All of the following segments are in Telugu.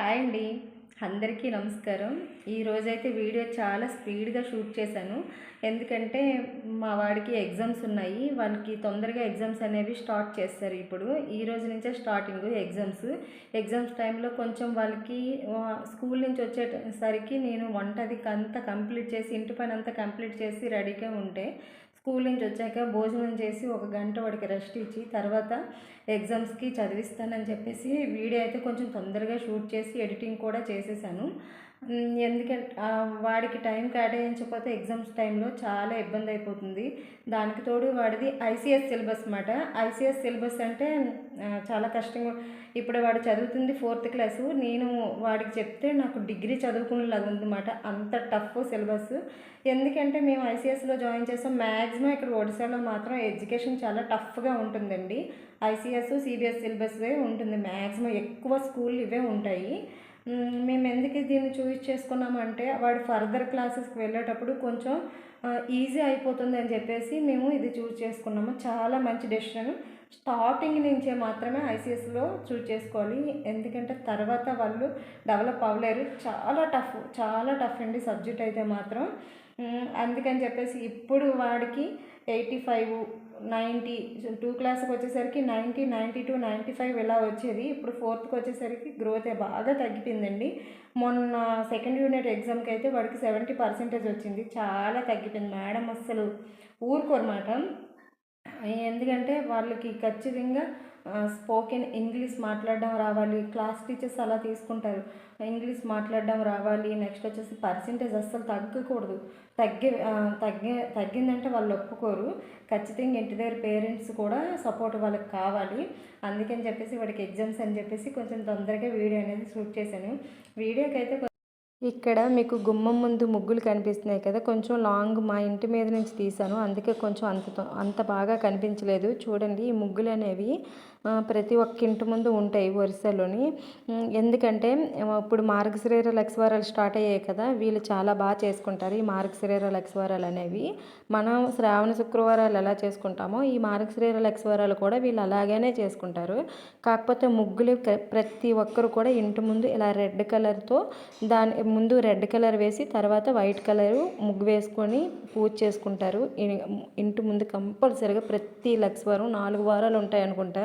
హాయ్ అండి. అందరికీ నమస్కారం. ఈరోజైతే వీడియో చాలా స్పీడ్గా షూట్ చేశాను. ఎందుకంటే మా వాడికి ఎగ్జామ్స్ ఉన్నాయి. వాళ్ళకి తొందరగా ఎగ్జామ్స్ అనేవి స్టార్ట్ చేస్తారు ఇప్పుడు. ఈ రోజు నుంచే స్టార్టింగ్ ఎగ్జామ్స్. ఎగ్జామ్స్ టైంలో కొంచెం వాళ్ళకి స్కూల్ నుంచి వచ్చేసరికి నేను వంట అది అంతా కంప్లీట్ చేసి ఇంటి పని అంతా కంప్లీట్ చేసి రెడీగా ఉంటే స్కూల్ నుంచి వచ్చాక భోజనం చేసి ఒక గంట వాడికి రెస్ట్ ఇచ్చి తర్వాత ఎగ్జామ్స్కి చదివిస్తానని చెప్పేసి వీడియో అయితే కొంచెం తొందరగా షూట్ చేసి ఎడిటింగ్ కూడా చేసేసాను. ఎందుకంటే వాడికి టైం కేటాయించకపోతే ఎగ్జామ్స్ టైంలో చాలా ఇబ్బంది అయిపోతుంది. దానికి తోడు వాడిది ఐసీఎస్ సిలబస్ అన్నమాట. ఐసీఎస్ సిలబస్ అంటే చాలా కష్టంగా ఇప్పుడు వాడు చదువుతుంది ఫోర్త్ క్లాసు. నేను వాడికి చెప్తే నాకు డిగ్రీ చదువుకునేలాగా ఉందన్నమాట. అంత టఫ్ సిలబస్. ఎందుకంటే మేము ఐసీఎస్లో జాయిన్ చేసాం. మ్యాక్సిమం ఇక్కడ ఒడిశాలో మాత్రం ఎడ్యుకేషన్ చాలా టఫ్గా ఉంటుందండి. ఐసీఎస్ సిబిఎస్ సిలబస్వే ఉంటుంది. మ్యాక్సిమం ఎక్కువ స్కూల్ ఇవే ఉంటాయి. మేము ఎందుకు దీన్ని చూస్ చేసుకున్నామంటే వాడు ఫర్దర్ క్లాసెస్కి వెళ్ళేటప్పుడు కొంచెం ఈజీ అయిపోతుంది అని చెప్పేసి మేము ఇది చూస్ చేసుకున్నాము. చాలా మంచి డెసిషన్. స్టార్టింగ్ నుంచే మాత్రమే ఐసీఎస్లో చూస్ చేసుకోవాలి. ఎందుకంటే తర్వాత వాళ్ళు డెవలప్ అవ్వలేరు. చాలా టఫ్ చాలా టఫ్ అండి సబ్జెక్ట్ అయితే మాత్రం. అందుకని చెప్పేసి ఇప్పుడు వాడికి ఎయిటీ ఫైవ్ నైంటీ టూ క్లాస్కి వచ్చేసరికి ninety ninety two ninety five ఇలా వచ్చేది. ఇప్పుడు ఫోర్త్కి వచ్చేసరికి గ్రోత్ బాగా తగ్గిపోయిందండి. మొన్న సెకండ్ యూనిట్ ఎగ్జామ్కి అయితే వాడికి సెవెంటీ పర్సెంటేజ్ వచ్చింది. చాలా తగ్గిపోయింది మేడం అస్సలు. ఊరుకోరమాట ఎందుకంటే వాళ్ళకి ఖచ్చితంగా స్పోకెన్ ఇంగ్లీష్ మాట్లాడడం రావాలి క్లాస్ టీచర్స్ అలా తీసుకుంటారు. ఇంగ్లీష్ మాట్లాడడం రావాలి నెక్స్ట్ వచ్చేసి పర్సంటేజ్ అస్సలు తగ్గకూడదు. తగ్గే తగ్గే తగ్గిందంటే వాళ్ళు ఒప్పుకోరు. ఖచ్చితంగా ఇంటి దగ్గర పేరెంట్స్ కూడా సపోర్ట్ వాళ్ళకి కావాలి. అందుకని చెప్పేసి వాడికి ఎగ్జామ్స్ అని చెప్పేసి కొంచెం తొందరగా వీడియో అనేది షూట్ చేశాను. వీడియోకి అయితే ఇక్కడ మీకు గుమ్మం ముందు ముగ్గులు కనిపిస్తున్నాయి కదా కొంచెం లాంగ్ మా ఇంటి మీద నుంచి తీసాను అందుకే కొంచెం అంత అంత బాగా కనిపించలేదు. చూడండి ఈ ముగ్గులు అనేవి ప్రతి ఒక్క ఇంటి ముందు ఉంటాయి వరుసలోని. ఎందుకంటే ఇప్పుడు మార్గశిరీర లక్ష్వారాలు స్టార్ట్ అయ్యాయి కదా వీళ్ళు చాలా బాగా చేసుకుంటారు ఈ మార్గశిరీర లక్ష్వారాలు అనేవి. మనం శ్రావణ శుక్రవారాలు ఎలా చేసుకుంటామో ఈ మార్గశిరీర లక్ష్వారాలు కూడా వీళ్ళు అలాగనే చేసుకుంటారు. కాకపోతే ముగ్గులు ప్రతి ఒక్కరు కూడా ఇంటి ముందు ఇలా రెడ్ కలర్తో దాని ముందు రెడ్ కలర్ వేసి తర్వాత వైట్ కలర్ ముగ్గు వేసుకొని పూజ చేసుకుంటారు. ఇంటి ముందు కంపల్సరీగా ప్రతి లక్ష్వారం నాలుగు వారాలు ఉంటాయి అనుకుంటా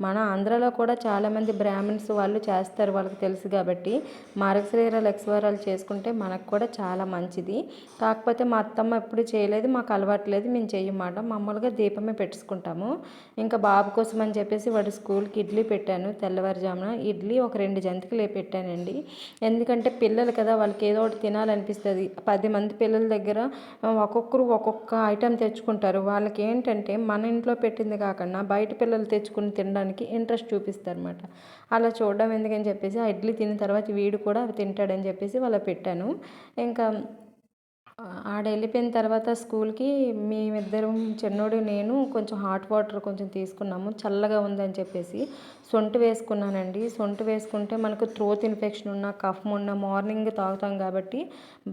మన ఆంధ్రాలో కూడా చాలామంది బ్రాహ్మిన్స్ వాళ్ళు చేస్తారు వాళ్ళకి తెలుసు కాబట్టి. మార్గశిరీర ఎక్స్వరాలు చేసుకుంటే మనకు కూడా చాలా మంచిది. కాకపోతే మా అత్తమ్మ ఎప్పుడు చేయలేదు మాకు అలవాటు లేదు మేము చేయమాట. మామూలుగా దీపమే పెట్టుకుంటాము. ఇంకా బాబు కోసం అని చెప్పేసి వాడు స్కూల్కి ఇడ్లీ పెట్టాను తెల్లవారుజామున. ఇడ్లీ ఒక రెండు జంతికలే పెట్టానండి. ఎందుకంటే పిల్లలు కదా వాళ్ళకి ఏదో ఒకటి తినాలనిపిస్తుంది. పది మంది పిల్లల దగ్గర ఒక్కొక్కరు ఒక్కొక్క ఐటెం తెచ్చుకుంటారు. వాళ్ళకి ఏంటంటే మన ఇంట్లో పెట్టింది కాకుండా బయట పిల్లలు తెచ్చుకుని తినడానికి ఇంట్రెస్ట్ చూపిస్తారు అనమాట అలా చూడడం ఎందుకని చెప్పేసి ఆ ఇడ్లీ తిన్న తర్వాత వీడు కూడా అవి తింటాడని చెప్పేసి వాళ్ళ పెట్టాను. ఇంకా ఆడ వెళ్ళిపోయిన తర్వాత స్కూల్కి మేమిద్దరం చిన్నోడు నేను కొంచెం హాట్ వాటర్ కొంచెం తీసుకున్నాము. చల్లగా ఉందని చెప్పేసి సొంటి వేసుకున్నానండి. సొంటి వేసుకుంటే మనకు త్రోత్ ఇన్ఫెక్షన్ ఉన్న కఫం ఉన్న మార్నింగ్ తాగుతాం కాబట్టి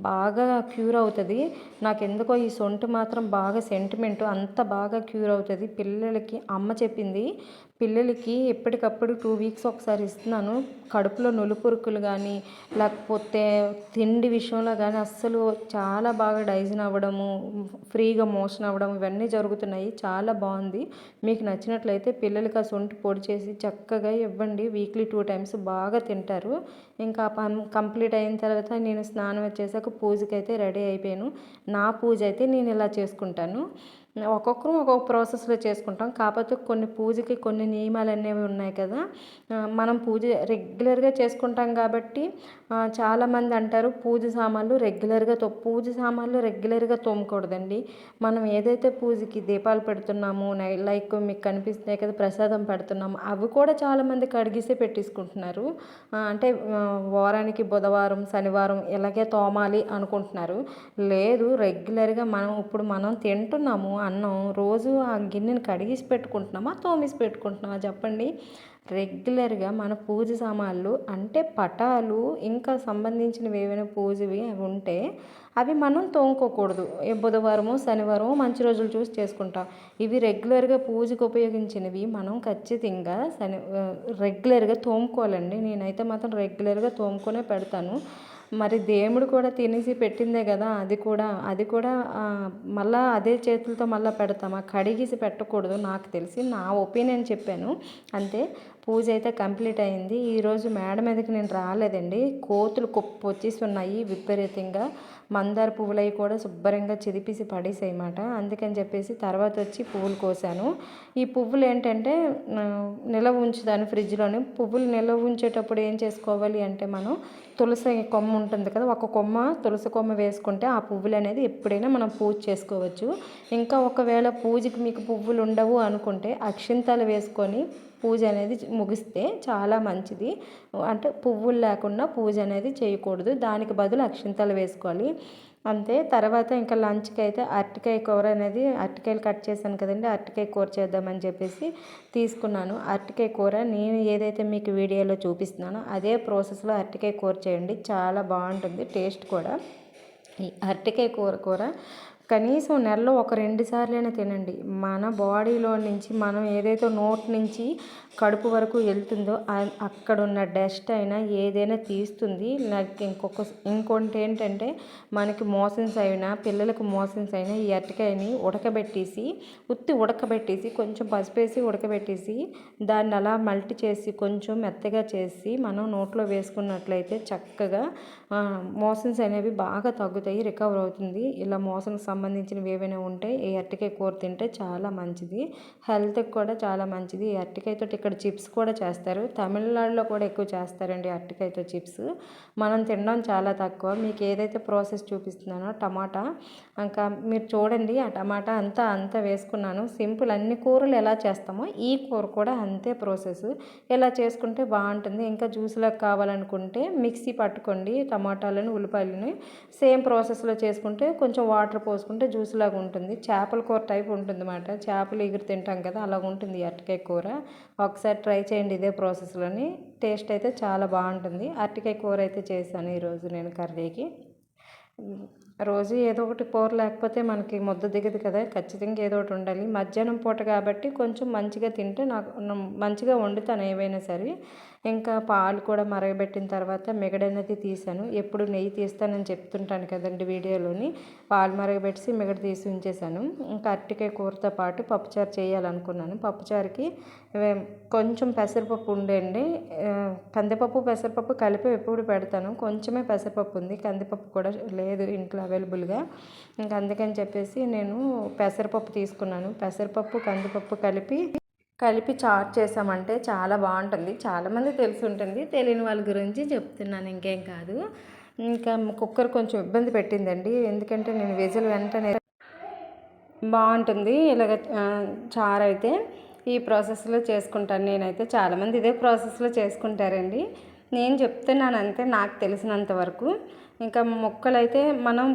బాగా క్యూర్ అవుతుంది. నాకు ఎందుకో ఈ సొంటి మాత్రం బాగా సెంటిమెంట్ అంత బాగా క్యూర్ అవుతుంది. పిల్లలకి అమ్మ చెప్పింది పిల్లలకి ఎప్పటికప్పుడు టూ వీక్స్ ఒకసారి ఇస్తున్నాను. కడుపులో నులుపురుకులు కానీ లేకపోతే తిండి విషయంలో కానీ అస్సలు చాలా బాగా డైజన్ అవ్వడము ఫ్రీగా మోషన్ అవ్వడం ఇవన్నీ జరుగుతున్నాయి. చాలా బాగుంది. మీకు నచ్చినట్లయితే పిల్లలకి ఆ సొంటి పొడి చేసి చక్కగా ఇవ్వండి. వీక్లీ టూ టైమ్స్ బాగా తింటారు. ఇంకా పని కంప్లీట్ అయిన తర్వాత నేను స్నానం వచ్చేసాక పూజకి అయితే రెడీ అయిపోయాను. నా పూజ అయితే నేను ఇలా చేసుకుంటాను. ఒక్కొక్కరు ఒక్కొక్క ప్రాసెస్లో చేసుకుంటాం. కాకపోతే కొన్ని పూజకి కొన్ని నియమాలు అనేవి ఉన్నాయి కదా. మనం పూజ రెగ్యులర్గా చేసుకుంటాం కాబట్టి చాలామంది అంటారు పూజ సామాన్లు రెగ్యులర్గా తో పూజ సామాన్లు రెగ్యులర్గా తోమకూడదండి. మనం ఏదైతే పూజకి దీపాలు పెడుతున్నాము లైక్ మీకు కనిపిస్తున్నాయి కదా ప్రసాదం పెడుతున్నాము అవి కూడా చాలామంది కడిగిసే పెట్టేసుకుంటున్నారు. అంటే వారానికి బుధవారం శనివారం ఇలాగే తోమాలి అనుకుంటున్నారు. లేదు రెగ్యులర్గా మనం ఇప్పుడు మనం తింటున్నాము అన్నం రోజు ఆ గిన్నెని కడిగేసి పెట్టుకుంటున్నామా తోమేసి పెట్టుకుంటున్నామా చెప్పండి. రెగ్యులర్గా మన పూజ సామాన్లు అంటే పటాలు ఇంకా సంబంధించినవి ఏవైనా పూజవి అవి ఉంటే అవి మనం తోముకోకూడదు. బుధవారము శనివారము మంచి రోజులు చూసి చేసుకుంటాం. ఇవి రెగ్యులర్గా పూజకు ఉపయోగించినవి మనం ఖచ్చితంగా శని రెగ్యులర్గా తోముకోవాలండి. నేనైతే మాత్రం రెగ్యులర్గా తోముకొనే పెడతాను. మరి దేవుడు కూడా తినేసి పెట్టిందే కదా అది కూడా అది కూడా మళ్ళా అదే చేతులతో మళ్ళీ పెడతామా? కడిగేసి పెట్టకూడదు నాకు తెలిసి నా ఒపీనియన్ చెప్పాను. అంతే. పూజ అయితే కంప్లీట్ అయింది. ఈరోజు మేడ మీదకి నేను రాలేదండి. కోతులు కుప్ప వచ్చేసి ఉన్నాయి విపరీతంగా. మందార పువ్వులు అవి కూడా శుభ్రంగా చిదిపేసి పడేసాయమాట అందుకని చెప్పేసి తర్వాత వచ్చి పువ్వులు కోసాను. ఈ పువ్వులు ఏంటంటే నిల్వ ఉంచుదాను ఫ్రిడ్జ్లోనే. పువ్వులు నిల్వ ఉంచేటప్పుడు ఏం చేసుకోవాలి అంటే మనం తులసి కొమ్మ ఉంటుంది కదా ఒక కొమ్మ తులసి కొమ్మ వేసుకుంటే ఆ పువ్వులు అనేది ఎప్పుడైనా మనం పూజ చేసుకోవచ్చు. ఇంకా ఒకవేళ పూజకి మీకు పువ్వులు ఉండవు అనుకుంటే అక్షింతాలు వేసుకొని పూజ అనేది ముగిస్తే చాలా మంచిది. అంటే పువ్వులు లేకుండా పూజ అనేది చేయకూడదు. దానికి బదులు అక్షింతలు వేసుకోవాలి. అంతే. తర్వాత ఇంకా లంచ్కి అయితే అరటికాయ కూర అనేది అరటికాయలు కట్ చేశాను కదండి అరటికాయ కూర చేద్దామని చెప్పేసి తీసుకున్నాను. అరటికాయ కూర నేను ఏదైతే మీకు వీడియోలో చూపిస్తున్నానో అదే ప్రాసెస్లో అరటికాయ కూర చేయండి. చాలా బాగుంటుంది టేస్ట్ కూడా. ఈ అరటికాయ కూర కూర కనీసం నెలలో ఒక రెండు సార్లైనా తినండి. మన బాడీలో నుంచి మనం ఏదైతే నోట్ నుంచి కడుపు వరకు వెళ్తుందో అక్కడ ఉన్న డస్ట్ అయినా ఏదైనా తీస్తుంది. నాకు ఇంకొక ఇంకొకటి ఏంటంటే మనకి మోషన్స్ అయినా పిల్లలకు మోషన్స్ అయినా ఈ అరటికాయని ఉడకబెట్టేసి ఉత్తి ఉడకబెట్టేసి కొంచెం పసుపేసి ఉడకబెట్టేసి దాన్ని అలా మల్టి చేసి కొంచెం మెత్తగా చేసి మనం నోట్లో వేసుకున్నట్లయితే చక్కగా మోషన్స్ అనేవి బాగా తగ్గుతాయి రికవర్ అవుతుంది. ఇలా మోషన్కి సంబంధించినవి ఏవైనా ఉంటే ఈ అరటికాయ కూర తింటే చాలా మంచిది. హెల్త్కి కూడా చాలా మంచిది. ఈ అరటికాయతో ఇక్కడ చిప్స్ కూడా చేస్తారు. తమిళనాడులో కూడా ఎక్కువ చేస్తారండి అరటికాయతో చిప్స్. మనం తినడం చాలా తక్కువ. మీకు ఏదైతే ప్రాసెస్ చూపిస్తున్నానో టమాటా ఇంకా మీరు చూడండి ఆ టమాటా అంతా అంతా వేసుకున్నాను. సింపుల్ అన్ని కూరలు ఎలా చేస్తామో ఈ కూర కూడా అంతే ప్రాసెస్. ఇలా చేసుకుంటే బాగుంటుంది? ఇంకా జ్యూస్లకు కావాలనుకుంటే మిక్సీ పట్టుకోండి టమాటాలను ఉల్లిపాయలని. సేమ్ ప్రాసెస్లో చేసుకుంటే కొంచెం వాటర్ పోసుకుంటే జ్యూస్ లాగా ఉంటుంది. చేపల కూర టైప్ ఉంటుంది అన్నమాట చేపలు ఎగురు తింటాం కదా అలాగ ఉంటుంది అరటికాయ కూర. ఒకసారి ట్రై చేయండి ఇదే ప్రాసెస్లోని టేస్ట్ అయితే చాలా బాగుంటుంది. అరటికాయ కూర అయితే చేశాను ఈరోజు నేను కర్రీకి. రోజు ఏదో ఒకటి కూర లేకపోతే మనకి ముద్ద దిగదు కదా ఖచ్చితంగా ఏదో ఒకటి ఉండాలి. మధ్యాహ్నం పూట కాబట్టి కొంచెం మంచిగా తింటే నాకు మంచిగా వండుతాను ఏవైనా సరే. ఇంకా పాలు కూడా మరగబెట్టిన తర్వాత మిగడనేది తీసాను. ఎప్పుడు నెయ్యి తీస్తానని చెప్తుంటాను కదండి వీడియోలోని. పాలు మరగబెట్టి మిగడ తీసి ఉంచేసాను ఇంకా అరటికాయ కూరతో పాటు పప్పుచారు చేయాలనుకున్నాను. పప్పుచారుకి కొంచెం పెసరపప్పు ఉండేయండి కందిపప్పు పెసరపప్పు కలిపి ఎప్పుడు పెడతాను. కొంచెమే పెసరపప్పు ఉంది. కందిపప్పు కూడా లేదు ఇంట్లో అవైలబుల్గా. ఇంకా అందుకని చెప్పేసి నేను పెసరపప్పు తీసుకున్నాను. పెసరపప్పు కందిపప్పు కలిపి కలిపి చాట్ చేసామంటే చాలా బాగుంటుంది. చాలామంది తెలిసి ఉంటుంది తెలియని వాళ్ళ గురించి చెప్తున్నాను. ఇంకేం కాదు. ఇంకా కుక్కర్ కొంచెం ఇబ్బంది పెట్టిందండి. ఎందుకంటే నేను విజిల్ వెంటనే బాగుంటుంది. ఇలాగ చారు అయితే ఈ ప్రాసెస్లో చేసుకుంటాను. నేనైతే చాలామంది ఇదే ప్రాసెస్లో చేసుకుంటారండి. నేను చెప్తున్నాను అంతే నాకు తెలిసినంత వరకు. ఇంకా ముక్కలైతే మనం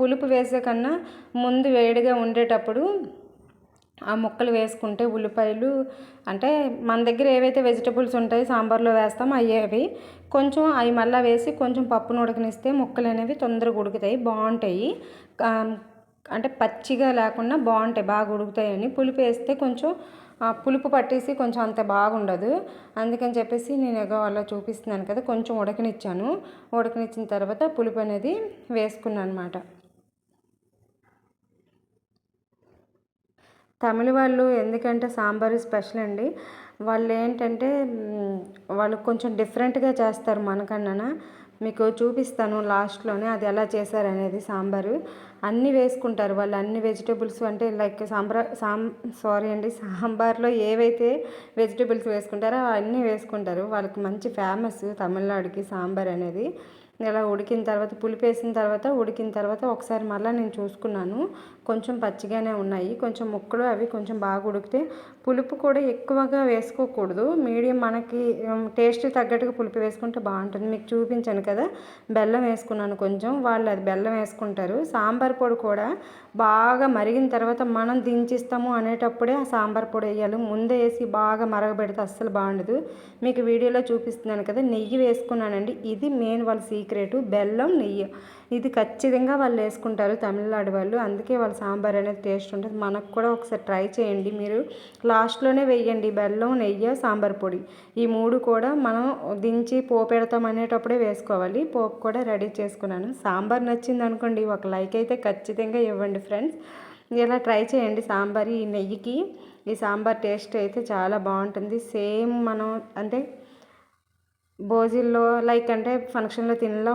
పులుపు వేసే కన్నా ముందు వేడిగా ఉండేటప్పుడు ఆ ముక్కలు వేసుకుంటే ఉల్లిపాయలు అంటే మన దగ్గర ఏవైతే వెజిటబుల్స్ ఉంటాయి సాంబార్లో వేస్తాం అవి కొంచెం అవి మళ్ళీ వేసి కొంచెం పప్పును ఉడకనిస్తే ముక్కలు అనేవి తొందరగా ఉడుకుతాయి బాగుంటాయి. అంటే పచ్చిగా లేకుండా బాగుంటాయి బాగా ఉడుకుతాయని. పులుపు వేస్తే కొంచెం పులుపు పట్టేసి కొంచెం అంత బాగుండదు. అందుకని చెప్పేసి నేను ఎగో అలా చూపిస్తున్నాను కదా కొంచెం ఉడకనిచ్చాను. ఉడకనిచ్చిన తర్వాత పులుపు అనేది వేసుకున్నాను అనమాట తమిళ వాళ్ళు ఎందుకంటే సాంబారు స్పెషల్ అండి. వాళ్ళు ఏంటంటే వాళ్ళు కొంచెం డిఫరెంట్గా చేస్తారు మనకన్నా మీకు చూపిస్తాను లాస్ట్లోనే అది ఎలా చేశారనేది సాంబారు. అన్నీ వేసుకుంటారు వాళ్ళు అన్ని వెజిటేబుల్స్ అంటే లైక్ సాంబార్ సాం సారీ అండి సాంబార్లో ఏవైతే వెజిటేబుల్స్ వేసుకుంటారో అవన్నీ వేసుకుంటారు. వాళ్ళకి మంచి ఫేమస్ తమిళనాడుకి సాంబార్ అనేది ఇలా ఉడికిన తర్వాత పులుపు వేసిన తర్వాత ఉడికిన తర్వాత ఒకసారి మళ్ళీ నేను చూసుకున్నాను. కొంచెం పచ్చిగానే ఉన్నాయి. కొంచెం ముక్కలు అవి కొంచెం బాగా ఉడికితే పులుపు కూడా ఎక్కువగా వేసుకోకూడదు. మీడియం మనకి టేస్ట్ తగ్గట్టుగా పులుపు వేసుకుంటే బాగుంటుంది. మీకు చూపించాను కదా బెల్లం వేసుకున్నాను కొంచెం. వాళ్ళు అది బెల్లం వేసుకుంటారు. సాంబార్ పొడి కూడా బాగా మరిగిన తర్వాత మనం దించిస్తాము అనేటప్పుడే ఆ సాంబార్ పొడి వేయాలి. ముందే వేసి బాగా మరగబెడితే అస్సలు బాగుండదు. మీకు వీడియోలో చూపిస్తున్నాను కదా నెయ్యి వేసుకున్నానండి. ఇది మెయిన్ వాళ్ళ సీక్రెట్. బెల్లం నెయ్యి. ఇది ఖచ్చితంగా వాళ్ళు వేసుకుంటారు తమిళనాడు వాళ్ళు. అందుకే వాళ్ళ సాంబార్ అనేది టేస్ట్ ఉంటుంది. మనకు కూడా ఒకసారి ట్రై చేయండి మీరు. లాస్ట్లోనే వేయండి. బెల్లం నెయ్యి సాంబార్ పొడి. ఈ మూడు కూడా మనం దించి పోపెడతాం అనేటప్పుడే వేసుకోవాలి. పోపు కూడా రెడీ చేసుకున్నాను. సాంబార్ నచ్చింది అనుకోండి ఒక లైక్ అయితే ఖచ్చితంగా ఇవ్వండి ఫ్రెండ్స్. ఇలా ట్రై చేయండి సాంబార్. ఈ నెయ్యికి ఈ సాంబార్ టేస్ట్ అయితే చాలా బాగుంటుంది. సేమ్ మనం అంటే భోజీల్లో లైక్ అంటే ఫంక్షన్లో తినలో